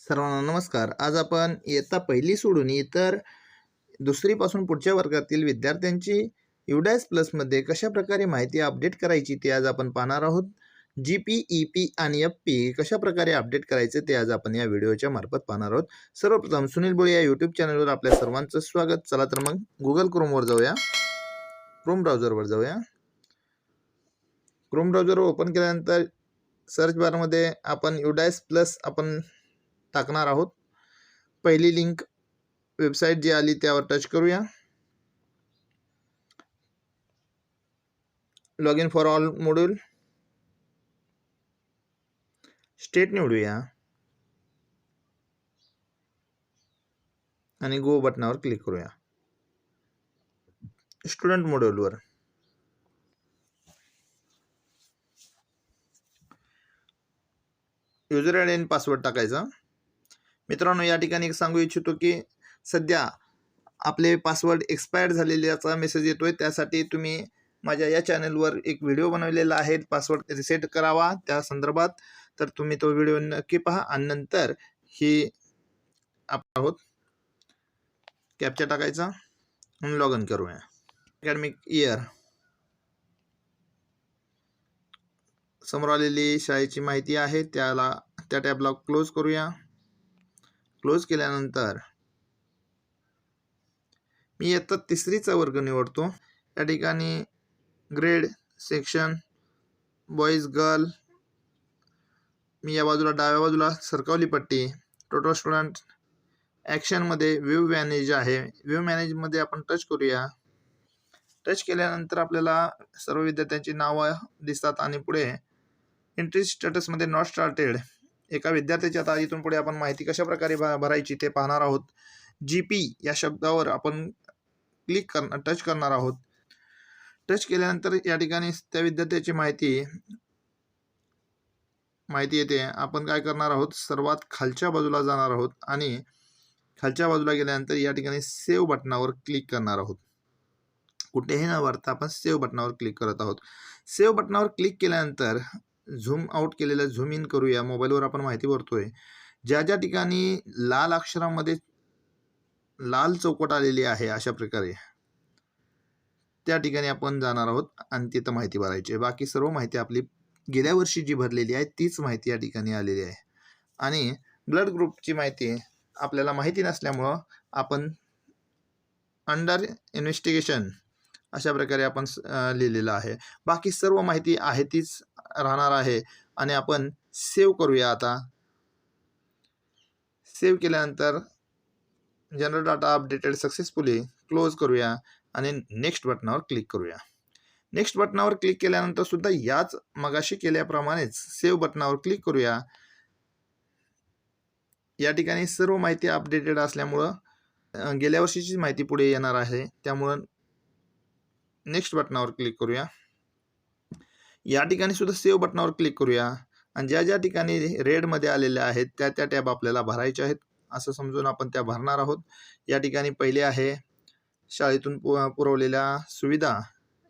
सर्वांना नमस्कार. आज आपण इयत्ता पहिली सोडून इतर दुसरीपासून पुढच्या वर्गातील विद्यार्थ्यांची युडायस प्लसमध्ये कशा प्रकारे माहिती अपडेट करायची ते आज आपण पाहणार आहोत. जी पी ई पी आणि एफ पी कशा प्रकारे अपडेट करायचे ते आज आपण या व्हिडिओच्या मार्फत पाहणार आहोत. सर्वप्रथम सुनील बोळे या यूट्यूब चॅनलवर आपल्या सर्वांचं स्वागत. चला तर मग गुगल क्रोमवर जाऊया. क्रोम ब्राउझरवर जाऊया. क्रोम ब्राउझर ओपन केल्यानंतर सर्च बारमध्ये आपण युडायस प्लस आपण टाकणार आहोत. पहिली लिंक वेबसाईट जी आली त्यावर टच करूया. Log in for all module state निवडूया. आणि गो बटनावर क्लिक करूया. स्टुडंट मॉड्यूलवर युजर आय डी आणि पासवर्ड टाकायचा. मित्रांनो या ठिकाणी एक सांगू इच्छितो की सध्या आपले पासवर्ड एक्सपायर्ड झालेल्याचा मेसेज येतो आहे त्यासाठी तुम्ही माझ्या या चॅनलवर एक व्हिडिओ बनवलेला आहे. पासवर्ड रिसेट करावा. त्या संदर्भात तर तुम्ही तो व्हिडिओ नक्की पहा. आणि नंतर ही आपण आहोत. कॅपचा टाकायचा. लॉग इन करूया. अकॅडमिक इयर समोर आलेली शाळेची माहिती आहे. त्याला त्या टॅबला क्लोज करूया. क्लोज केल्यानंतर मी इयत्ता तिसरीचा वर्ग निवडतो. या ठिकाणी ग्रेड सेक्शन बॉईज गर्ल मी या बाजूला डाव्या बाजूला सरकवली पट्टी टोटल स्टुडंट ॲक्शनमध्ये व्ह्यू मॅनेज आहे. व्ह्यू मॅनेजमध्ये आपण टच करूया. टच केल्यानंतर आपल्याला सर्व विद्यार्थ्यांची नावं दिसतात आणि पुढे एंट्री स्टेटसमध्ये नॉट स्टार्टेड एका विद्यार्थ्याची आता इथून पुढे आपण माहिती कशाप्रकारे भ भरायची ते पाहणार आहोत. जी पी या शब्दावर आपण क्लिक कर टच करणार आहोत. टच केल्यानंतर या ठिकाणी त्या विद्यार्थ्याची माहिती माहिती येते. आपण काय करणार आहोत? सर्वात खालच्या बाजूला जाणार आहोत आणि खालच्या बाजूला गेल्यानंतर या ठिकाणी सेव्ह बटनावर क्लिक करणार आहोत. कुठेही न भरता आपण सेव्ह बटनावर क्लिक करत आहोत. सेव्ह बटनावर क्लिक केल्यानंतर झूम आउट केलेलं झूम इन करूया मोबाईलवर आपण माहिती भरतोय. ज्या ज्या ठिकाणी लाल अक्षरामध्ये लाल चौकट आलेली आहे अशा प्रकारे त्या ठिकाणी आपण जाणार आहोत आणि तिथं माहिती भरायची आहे. बाकी सर्व माहिती आपली गेल्या वर्षी जी भरलेली आहे तीच माहिती या ठिकाणी आलेली आहे. आणि ब्लड ग्रुपची माहिती आपल्याला माहिती नसल्यामुळं आपण अंडर इन्व्हेस्टिगेशन अशा प्रकारे आपण लिहिलेलं आहे. बाकी सर्व माहिती आहे तीच राहणार आहे. आणि आपण सेव्ह करूया आता. सेव्ह केल्यानंतर general data updated successfully close करूया आणि नेक्स्ट बटनावर क्लिक करूया. नेक्स्ट बटनावर क्लिक केल्यानंतर सुद्धा याच मगाशी केल्याप्रमाणेच सेव्ह बटनावर क्लिक करूया. या ठिकाणी सर्व माहिती अपडेटेड असल्यामुळं गेल्या वर्षीची माहिती पुढे येणार आहे. त्यामुळं नेक्स्ट बटनावर क्लिक करूया. या ठिकाणी सुद्धा सेव्ह बटनावर क्लिक करूया. आणि ज्या ज्या ठिकाणी रेडमध्ये आलेल्या आहेत त्या त्या टॅब आपल्याला भरायच्या आहेत. असं समजून आपण त्या भरणार आहोत. या ठिकाणी पहिले आहे शाळेतून पु पुरवलेल्या सुविधा.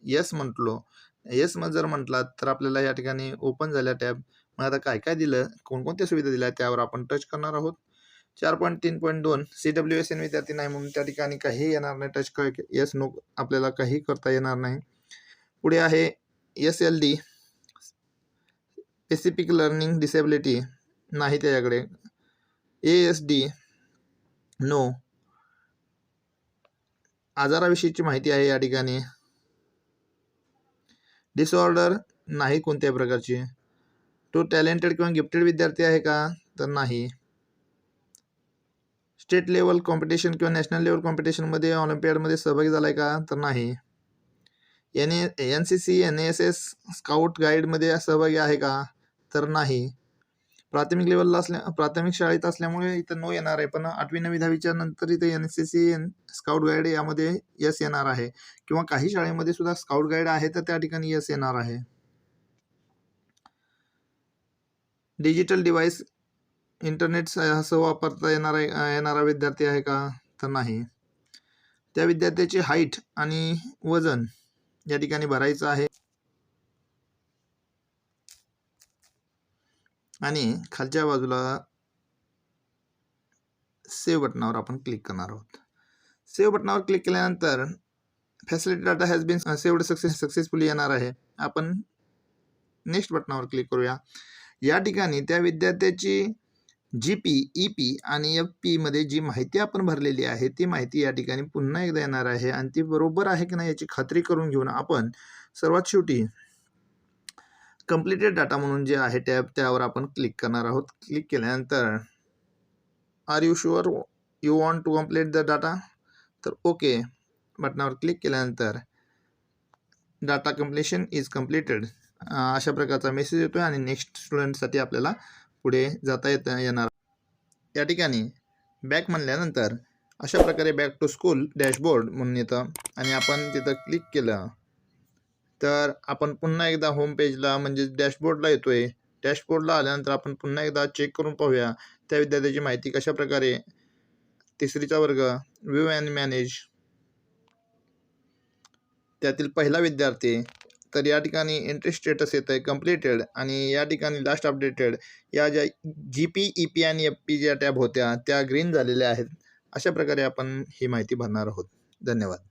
येस म्हटलो. येस मग जर म्हटलात तर आपल्याला या ठिकाणी ओपन झाल्या टॅब मग आता काय काय दिलं? कोणकोणत्या सुविधा दिल्या? त्यावर आपण टच करणार आहोत. चार पॉईंट तीन पॉईंट दोन. सी डब्ल्यू एस एन विद्यार्थी नाही म्हणून त्या ठिकाणी काही येणार नाही. टच क येस नो आपल्याला काही करता येणार नाही. पुढे आहे S L D specific learning disability नाही त्याच्याकडे. ए एस डी नो आजाराविषयीची माहिती आहे या ठिकाणी. डिसऑर्डर नाही कोणत्याही प्रकारची. तो टॅलेंटेड किंवा गिफ्टेड विद्यार्थी आहे का? तर नाही. स्टेट लेवल कॉम्पिटिशन किंवा नॅशनल लेवल कॉम्पिटिशनमध्ये ऑलिम्पियाडमध्ये सहभागी झाला आहे का? तर नाही. N A N C C N S S scout गाईडमध्ये सहभागी आहे का? तर नाही. प्राथमिक लेवलला असल्या प्राथमिक शाळेत असल्यामुळे इथं नो येणार आहे. पण आठवी नवी दहावीच्या नंतर इथं N C C and scout guide यामध्ये यस येणार आहे. किंवा काही शाळेमध्ये सुद्धा स्काउट गाईड आहे तर त्या ठिकाणी यस येणार आहे. डिजिटल डिव्हाइस इंटरनेट सह वापरता येणार आहे येणारा विद्यार्थी आहे का? तर नाही. त्या विद्यार्थ्याची हाईट आणि वजन या ठिकाणी भरायचं आहे. आणि खालच्या बाजूला सेव्ह बटनावर आपण क्लिक करणार आहोत. सेव्ह बटनावर क्लिक केल्यानंतर facility data has been saved success successfully येणार आहे. आपण नेक्स्ट बटनावर क्लिक करूया. या ठिकाणी त्या विद्यार्थ्याची जी पी ई पी आणि एफ पीमध्ये जी माहिती आपण भरलेली आहे ती माहिती या ठिकाणी पुन्हा एकदा येणार आहे आणि ती बरोबर आहे की नाही याची खात्री करून घेऊन आपण सर्वात शेवटी कम्प्लिटेड डाटा म्हणून जे आहे टॅब त्यावर आपण क्लिक करणार आहोत. क्लिक केल्यानंतर are you sure you want to complete the data तर ओके बटनावर क्लिक केल्यानंतर डाटा कम्प्लिशन इज कम्प्लिटेड अशा प्रकारचा मेसेज येतो आणि नेक्स्ट स्टुडंटसाठी आपल्याला पुढे जाता येत येणार. या ठिकाणी बॅक म्हणल्यानंतर अशा प्रकारे बॅक टू स्कूल डॅशबोर्ड म्हणून येतं. आणि आपण तिथं क्लिक केलं. तर आपण पुन्हा एकदा होम पेजला म्हणजे डॅशबोर्डला येतो आहे डॅशबोर्डला आल्यानंतर आपण पुन्हा एकदा चेक करून पाहूया. त्या विद्यार्थ्याची माहिती कशा प्रकारे तिसरीचा वर्ग व्यू अँड मॅनेज त्यातील पहिला विद्यार्थी तर या ठिकाणी एंट्री स्टेटस येतं आहे कम्प्लिटेड आणि या ठिकाणी लास्ट अपडेटेड या ज्या जी पी ई पी आणि एफ पी ज्या टॅब होत्या त्या ग्रीन झालेल्या आहेत. अशा प्रकारे आपण ही माहिती भरणार आहोत. धन्यवाद.